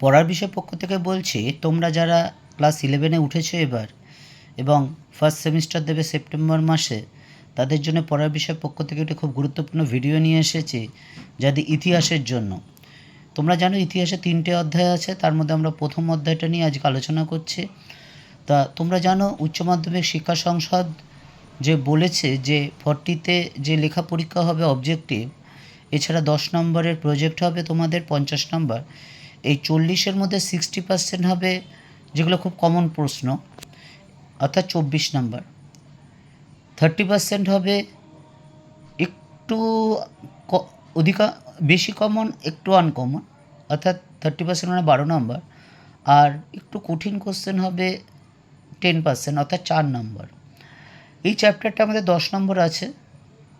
পড়ার বিষয় পক্ষ থেকে বলছি, তোমরা যারা ক্লাস ইলেভেনে উঠেছো এবার এবং ফার্স্ট সেমিস্টার দেবে সেপ্টেম্বর মাসে, তাদের জন্য পড়ার বিষয় পক্ষ থেকে একটি খুব গুরুত্বপূর্ণ ভিডিও নিয়ে এসেছি যাদের ইতিহাসের জন্য। তোমরা জানো ইতিহাসে তিনটে অধ্যায় আছে, তার মধ্যে আমরা প্রথম অধ্যায়টা নিয়ে আজকে আলোচনা করছি। তা তোমরা জানো উচ্চ মাধ্যমিক শিক্ষা সংসদ যে বলেছে যে ফর্টিতে যে লেখা পরীক্ষা হবে অবজেক্টিভ এছাড়া দশ নম্বরের প্রজেক্ট হবে তোমাদের পঞ্চাশ নম্বর। এই চল্লিশের মধ্যে সিক্সটি পার্সেন্ট হবে, যেগুলো খুব কমন প্রশ্ন, অর্থাৎ চব্বিশ নাম্বার থার্টি পার্সেন্ট হবে একটু অধিকা, বেশি কমন একটু আনকমন অর্থাৎ থার্টি পার্সেন্ট মানে বারো নম্বর আর একটু কঠিন কোশ্চেন হবে টেন পার্সেন্ট অর্থাৎ চার নম্বর এই চ্যাপ্টারটা আমাদের দশ নম্বর আছে।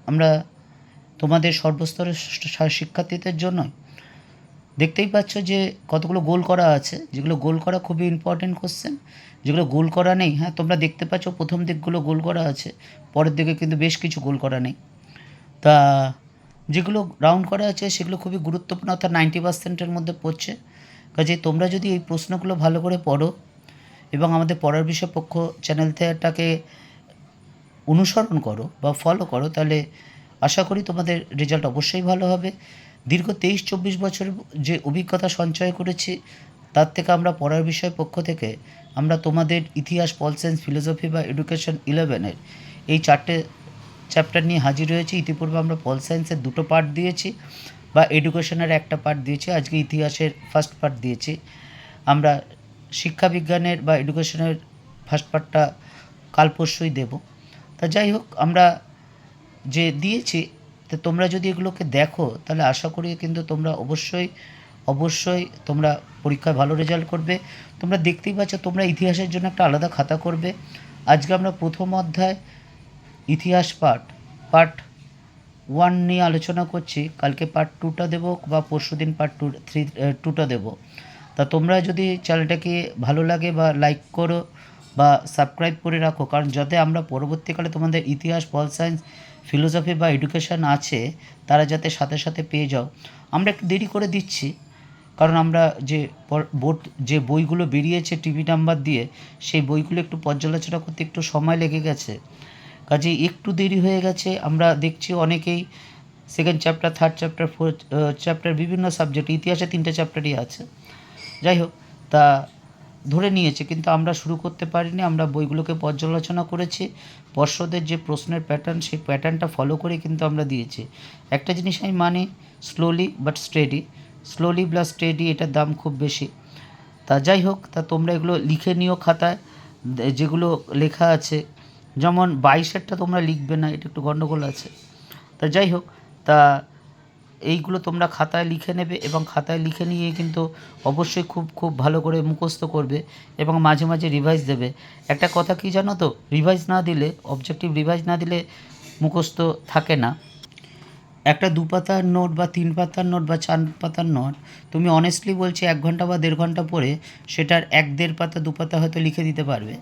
আমরা তোমাদের সর্বস্তরের শিক্ষার্থীদের জন্য দেখতেই পাচ্ছ যে কতগুলো গোল করা আছে, যেগুলো গোল করা খুবই ইম্পর্টেন্ট কোশ্চেন যেগুলো গোল করা নেই হ্যাঁ তোমরা দেখতে পাচ্ছ প্রথম দিকগুলো গোল করা আছে, পরের দিকে কিন্তু বেশ কিছু গোল করা নেই। তা যেগুলো রাউন্ড করা আছে, সেগুলো খুবই গুরুত্বপূর্ণ, অর্থাৎ নাইনটি পার্সেন্টের মধ্যে পড়ছে। কাজে তোমরা যদি এই প্রশ্নগুলো ভালো করে পড়ো এবং আমাদের পড়ার বিষয় পক্ষ চ্যানেলটাকে অনুসরণ করো বা ফলো করো, তাহলে আশা করি তোমাদের রেজাল্ট অবশ্যই ভালো হবে। দীর্ঘ তেইশ, চব্বিশ বছর যে অভিজ্ঞতা সঞ্চয় করেছি, তার থেকে আমরা পড়ার বিষয় পক্ষ থেকে, আমরা তোমাদের ইতিহাস পল সায়েন্স, ফিলোসফি বা এডুকেশন ইলেভেনের এই চারটে চ্যাপ্টার নিয়ে হাজির হয়েছি। ইতিপূর্বে আমরা পল সায়েন্সের দুটো পার্ট দিয়েছি বা এডুকেশনের একটা পার্ট দিয়েছি, আজকে ইতিহাসের ফার্স্ট পার্ট দিয়েছি। আমরা শিক্ষা বিজ্ঞানের বা এডুকেশনের ফার্স্ট পার্টটা কাল পরশুই দেব। তা যাই হোক, আমরা যে দিয়েছি তো তোমরা যদি এগুলোকে দেখো, তাহলে আশা করি কিন্তু তোমরা অবশ্যই অবশ্যই তোমরা পরীক্ষায় ভালো রেজাল্ট করবে। তোমরা দেখতেই পাচ্ছ, তোমরা ইতিহাসের জন্য একটা আলাদা খাতা করবে। আজকে আমরা প্রথম অধ্যায়, ইতিহাস পাঠ পার্ট ওয়ান নিয়ে আলোচনা করছি। কালকে পার্ট টুটা দেবো বা পরশু দিন পার্ট টু থ্রি টুটা দেবো। তা তোমরা যদি চ্যানেলটাকে ভালো লাগে বা লাইক করো বা সাবস্ক্রাইব করে রাখো, কারণ যাতে আমরা পরবর্তীকালে তোমাদের ইতিহাস পল সায়েন্স ফিলোসফি বা এডুকেশান আছে, তারা যাতে সাথে সাথে পেয়ে যাও। আমরা একটু দেরি করে দিচ্ছি, কারণ আমরা যে বোর্ড যে বইগুলো বেরিয়েছে টিভি নাম্বার দিয়ে, সেই বইগুলো একটু পর্যালোচনা করতে একটু সময় লেগে গেছে। কাজেই একটু দেরি হয়ে গেছে, আমরা দেখছি অনেকেই second chapter third chapter fourth chapter বিভিন্ন সাবজেক্ট ইতিহাসে তিনটে চ্যাপ্টারই আছে। যাই হোক, তা ধরে নিয়েছে, কিন্তু আমরা শুরু করতে পারিনি। আমরা বইগুলোকে পর্যালোচনা করেছি। পর্ষদের যে প্রশ্নের প্যাটার্ন সেই প্যাটার্নটা ফলো করে কিন্তু আমরা দিয়েছি। একটা জিনিস আমি মানি slowly but steady slowly plus steady এটার দাম খুব বেশি। তা যাই হোক, তা তোমরা এগুলো লিখে নিও খাতায়। যেগুলো লেখা আছে। যেমন বাইশেরটা তোমরা লিখবে না, এটা একটু গণ্ডগোল আছে। তা যাই হোক, তা এইগুলো তোমরা খাতায় লিখে নেবে এবং খাতায় লিখে নিয়ে কিন্তু অবশ্যই খুব খুব ভালো করে মুখস্থ করবে এবং মাঝে মাঝে রিভাইজ দেবে। একটা কথা কি জানো তো? রিভাইজ না দিলে অবজেক্টিভ রিভাইজ না দিলে মুখস্থ থাকে না। একটা দু পাতার নোট বা তিন পাতার নোট বা চার পাতার নোট, তুমি অনেস্টলি বলছি এক ঘণ্টা বা দেড় ঘণ্টা পরে সেটার এক দেড় পাতা দু পাতা হয়তো লিখে দিতে পারবে।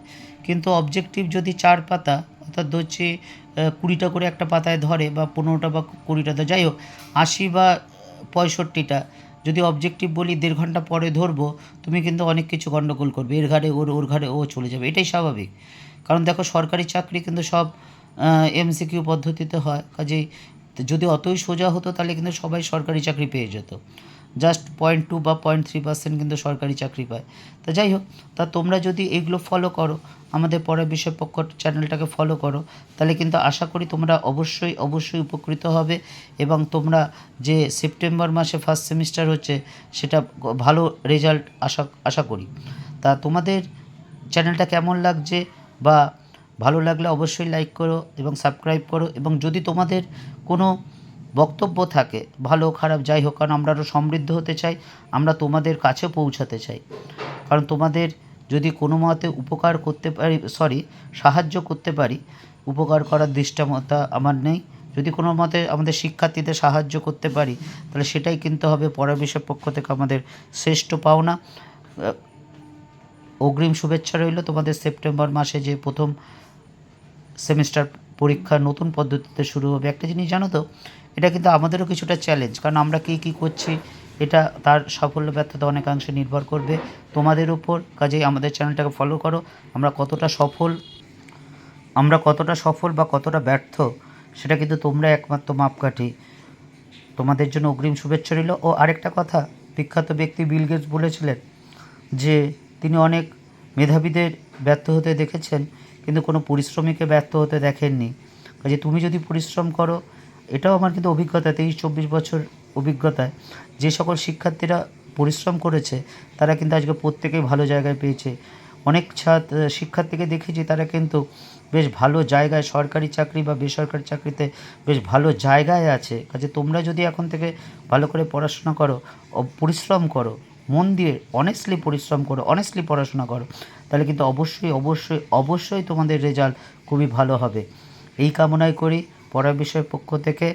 কিন্তু অবজেক্টিভ যদি চার পাতা অর্থাৎ হচ্ছে কুড়িটা করে একটা পাতায় ধরে বা পনেরোটা বা কুড়িটা তো যাই হোক, আশি বা পঁয়ষট্টিটা। যদি অবজেক্টিভ বলি, দেড় ঘণ্টা পরে ধরবো, তুমি কিন্তু অনেক কিছু গণ্ডগোল করবে। এর ঘাড়ে ওর ওর ঘাড়ে ও চলে যাবে। এটাই স্বাভাবিক। কারণ দেখো, সরকারি চাকরি কিন্তু সব এমসিকিউ পদ্ধতিতে হয়। কাজেই যদি অতই সোজা হতো, তাহলে কিন্তু সবাই সরকারি চাকরি পেয়ে যেত। জাস্ট পয়েন্ট টু বা পয়েন্ট থ্রি পার্সেন্ট কিন্তু সরকারি চাকরি পায়। তা যাই হোক, তা তোমরা যদি এগুলো ফলো করো, আমাদের পরের বিষয় পক্ষ চ্যানেলটাকে ফলো করো, তাহলে কিন্তু আশা করি তোমরা অবশ্যই অবশ্যই উপকৃত হবে এবং তোমরা যে সেপ্টেম্বর মাসে ফার্স্ট সেমিস্টার হচ্ছে, সেটা ভালো রেজাল্ট আশা আশা করি। তা তোমাদের চ্যানেলটা কেমন লাগছে বা ভালো লাগলে অবশ্যই লাইক করো এবং সাবস্ক্রাইব করো এবং যদি তোমাদের কোনো বক্তব্য থাকে, ভালো খারাপ যাই হোক, কারণ আমরা আরও সমৃদ্ধ হতে চাই, আমরা তোমাদের কাছে পৌঁছাতে চাই। কারণ তোমাদের যদি কোনো মতে উপকার করতে পারি সরি সাহায্য করতে পারি, উপকার করার দৃষ্টামতা আমার নেই। যদি কোনো মতে আমাদের শিক্ষার্থীদের সাহায্য করতে পারি, তাহলে সেটাই কিন্তু হবে বিষয় পক্ষ থেকে আমাদের শ্রেষ্ঠ পাওনা। অগ্রিম শুভেচ্ছা রইল তোমাদের সেপ্টেম্বর মাসে যে প্রথম সেমিস্টার পরীক্ষা নতুন পদ্ধতিতে শুরু হবে। একটা জিনিস জানো তো এটা কিন্তু আমাদেরও কিছুটা চ্যালেঞ্জ কারণ আমরা কে কী করছি, এটা তার সাফল্য ব্যর্থতা অনেকাংশে নির্ভর করবে তোমাদের উপর। কাজেই আমাদের চ্যানেলটাকে ফলো করো। আমরা কতটা সফল, আমরা কতটা সফল বা কতটা ব্যর্থ, সেটা কিন্তু তোমরা একমাত্র মাপকাঠি। তোমাদের জন্য অগ্রিম শুভেচ্ছা রইল। ও, আরেকটা কথা, বিখ্যাত ব্যক্তি বিল গেটস বলেছিলেন যে তিনি অনেক মেধাবীদের ব্যর্থ হতে দেখেছেন, কিন্তু কোনো পরিশ্রমীকে ব্যর্থ হতে দেখেননি। কাজে তুমি যদি পরিশ্রম করো এটাও আমার কিন্তু অভিজ্ঞতা, তেইশ, চব্বিশ বছর অভিজ্ঞতায় যে সকল শিক্ষার্থীরা পরিশ্রম করেছে, তারা কিন্তু আজকে প্রত্যেকেই ভালো জায়গায় পেয়েছে। অনেক ছাত্র শিক্ষার্থীকে দেখেছি, তারা কিন্তু বেশ ভালো জায়গায় সরকারি চাকরি বা বেসরকারি চাকরিতে বেশ ভালো জায়গায় আছে। কাজে তোমরা যদি এখন থেকে ভালো করে পড়াশোনা করো পরিশ্রম করো, মন দিয়ে অনেস্টলি পরিশ্রম করো অনেস্টলি পড়াশোনা করো, তাহলে কিন্তু অবশ্যই অবশ্যই অবশ্যই তোমাদের রেজাল্ট খুবই ভালো হবে। এই কামনাই করি। পড়ার বিষয়ের পক্ষ থেকে